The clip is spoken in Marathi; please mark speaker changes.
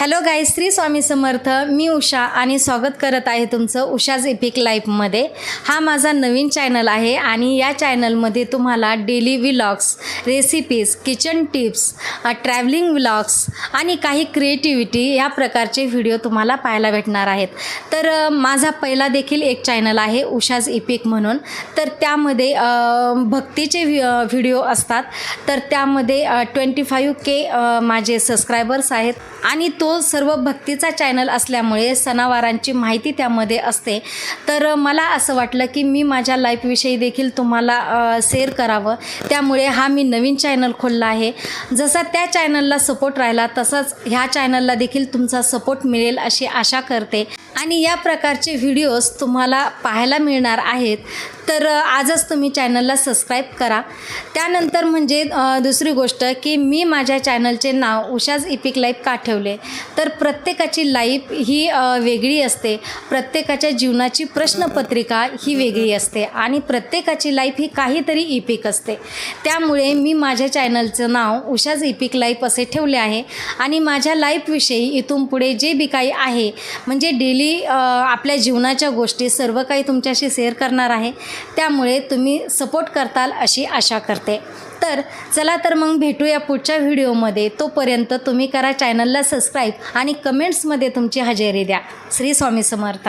Speaker 1: Hello guys Shri Swami Samarth. मी उषा आणि स्वागत करत आहे तुमचं उषाज इपिक लाईफमध्ये हा माझा नवीन चॅनल आहे आणि या चॅनलमध्ये तुम्हाला daily vlogs recipes kitchen tips travelling vlogs आणि काही क्रिएटिव्हिटी या प्रकारचे व्हिडिओ तुम्हाला पाहायला भेटणार आहेत. तर माझा पहिला देखील एक चॅनल आहे उषाज इपिक म्हणून. तर त्यामध्ये भक्तीचे व्हि व्हिडिओ असतात. तर त्यामध्ये ट्वेंटी फाईव्ह के माझे सबस्क्रायबर्स आहेत. आणि तो सर्व भक्तीचा चॅनल असल्यामुळे सणावारांची माहिती त्यामध्ये असते. तर मला असं वाटलं की मी माझ्या लाईफविषयी देखील तुम्हाला शेअर करावं. त्यामुळे हा मी नवीन चॅनल खोलला आहे. जसा त्या चॅनलला सपोर्ट राहिला तसंच ह्या चॅनलला देखील तुमचा सपोर्ट मिळेल अशी आशा करते. आणि या प्रकारचे व्हिडिओज तुम्हाला पाहायला मिळणार आहेत. तर आजच तुम्ही चॅनलला सबस्क्राईब करा. त्यानंतर म्हणजे दुसरी गोष्ट की मी माझ्या चॅनलचे नाव उषाज इपिक लाईफ का ठेवले? तर प्रत्येकाची लाईफ ही वेगळी असते. प्रत्येकाच्या जीवनाची प्रश्नपत्रिका ही वेगळी असते आणि प्रत्येकाची लाईफ ही काहीतरी इपिक असते. त्यामुळे मी माझ्या चॅनलचं नाव उषाज इपिक लाईफ असे ठेवले आहे आणि माझ्या लाईफविषयी इथून पुढे जे बी काही आहे म्हणजे डेली आपल्या जीवनाच्या गोष्टी सर्व काही तुमच्याशी शेअर करणार आहे. त्यामुळे तुम्ही सपोर्ट करताल अशी आशा करते. तर चला तर मग भेटूया पुढच्या व्हिडिओमध्ये. तोपर्यंत तुम्ही करा चॅनलला सबस्क्राईब आणि कमेंट्समध्ये तुमची हजेरी द्या. श्री स्वामी समर्थ.